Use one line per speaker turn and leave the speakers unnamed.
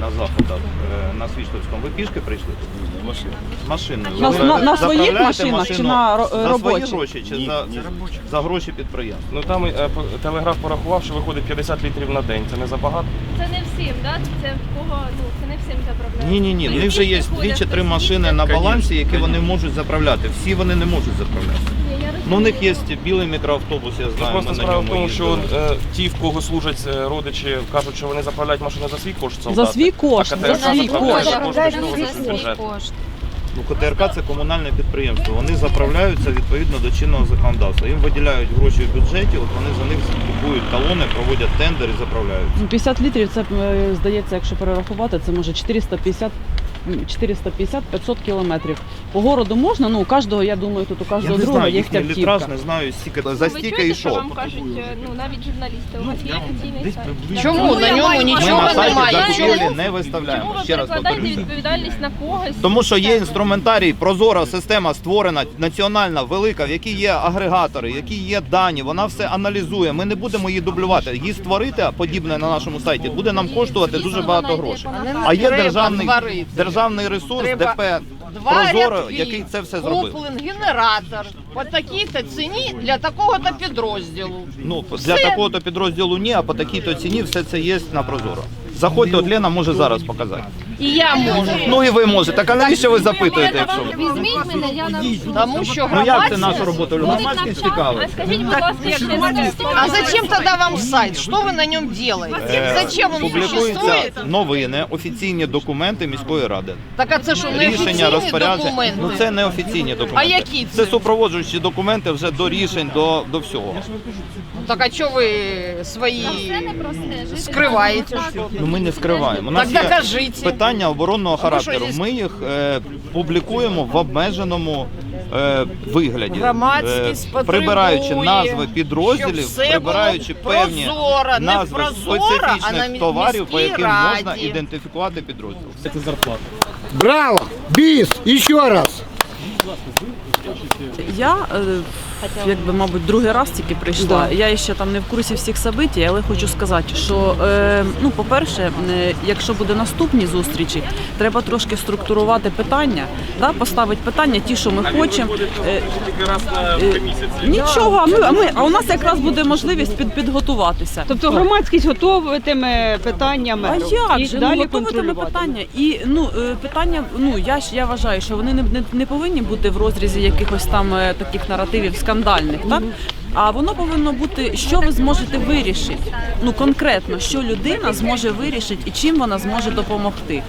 на заходах е, на Свіштовському, ви пішки прийшли тут? Машиною.
На-
Ви
на- на своїх
заправляєте
машинах чи
машину
на
за свої
робочих?
гроші чи за, за гроші підприємства?
Ну там е, по- телеграф порахував, що виходить 50 літрів на день. Це не забагато.
Це не всім, да? Це в кого, ну, це не всім заправляють.
Ні, ні, ні. В них вже є дві чи три машини на балансі, які вони можуть заправляти. Всі вони не можуть заправляти. Ну, у них є білий мікроавтобус, я знаю.
просто
ми на
справа в
ньому
тому, що
їздили.
е, ті, в кого служать е, родичі, кажуть, що вони заправляють машину за свій кошт.
За
солдати,
свій кошт,
а
за
КТРК
свій
заправляє
кошт.
за кошти того бюджету.
Ну, КТРК це комунальне підприємство. Вони заправляються відповідно до чинного законодавства. Їм виділяють гроші в бюджеті, от вони за них купують талони, проводять тендер і заправляються.
Ну, 50 літрів, це е, здається, якщо перерахувати, це може 450 450-500 кілометрів. По городу можна, ну у кожного, я думаю, тут у кожного друга є
їхній літраж, не знаю стільки за
Ви
стільки
чуєте,
і
що
що.
вам кажуть, е, ну, навіть журналісти, у вас є офіційний сайт?
Чому на ньому
Ми
нічого
на сайті
немає?
закупівлі
Чому?
не
Чому
виставляємо.
ви
Ще раз
перекладаєте
повторюю.
відповідальність на когось?
Тому що є інструментарій, прозора система створена, національна, велика, в якій є агрегатори, які є дані. Вона все аналізує. Ми не будемо її дублювати. Її створити подібне на нашому сайті буде нам коштувати дуже багато грошей. А є державний. Державний ресурс,
Треба
ДП
Два
Прозоро,
рядки,
який це все зробив.
Куплен генератор по такій-то ціні для такого-то підрозділу.
Ну для такого то підрозділу ні, а по такій то ціні все це є на прозоро. Заходьте, от Лена може зараз показати.
І я можу.
Ну і ви можете. Так а навіщо ви запитуєте, якщо ви?
Візьміть мене, я напишу.
Тому що
Ну як це наша робота? Громадськість цікавить.
А скажіть, будь ласка, як це?
А зачем тогда вам сайт? Что вы на нем делаете?
Е,
Зачем он
Публікуються новини, офіційні документи міської ради.
Так а це що, не
Рішення
офіційні
розпорядження.
документи?
Ну це не офіційні документи.
А які
це
це?
супроводжуючі документи вже до рішень, до, до всього.
Так а що ви свої скриваєте?
Ну ми не скриваємо. У нас
Так
є
докажіть.
питання оборонного
ви що,
характеру. Ми їх е, публікуємо в обмеженому е, вигляді,
Громадськість
Е, прибираючи
потребує,
назви підрозділів,
щоб все
прибираючи
було
певні
прозоро, не
назви
прозоро, а на
специфічних
мі-
товарів, по
міській
яким можна
раді.
ідентифікувати підрозділ. Це зарплата.
Браво! Біс! Еще раз!
Я, е, якби, мабуть, другий раз тільки прийшла. Я ще там не в курсі всіх событий, але хочу сказати, що е, ну, по-перше, е, якщо буде наступні зустрічі, треба трошки структурувати питання, да, поставити питання, ті, що ми хочемо. Е, е, Нічого, а ми, а ми, а у нас якраз буде можливість під, підготуватися.
Тобто громадськість готовитиме питаннями
А як
і
же
далі
ну, готовитиме
контролювати.
питання? І ну е, питання, ну я ж я вважаю, що вони не, не, не повинні бути в розрізі якихось там е, таких наративів скандальних, так? А воно повинно бути, що ви зможете вирішити. Ну конкретно, що людина зможе вирішити і чим вона зможе допомогти.